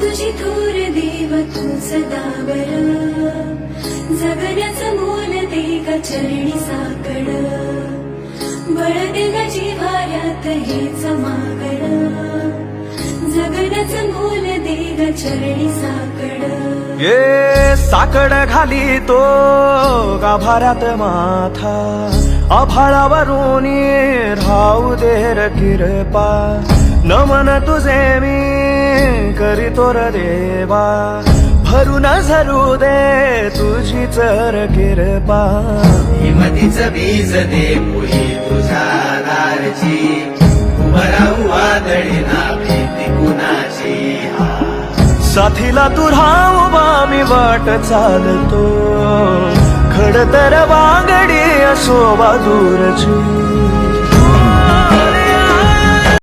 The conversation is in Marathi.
तुझी थोर देव तू सदा बर. जगण्याचं मोल दे का चरणी साकड. बळ दे का जिव्हाऱ्यात हे समागड जगण्याचं मोल दे का चरणी साकड. ये साकड घाली तो गाभाऱ्यात माथा. आभाळावरून राहू देर किरपा. नमन तुझे मी करीतो र देवा. भरून झरू दे तुझी चर किरपा. हिमतीच बीज दे पुही तुझ्या दारची. उभं राहू वादळी ना भीती कुणाची साथीला तू उभा मी वाट चालतो. खडतर वांगडी असो बाजूरची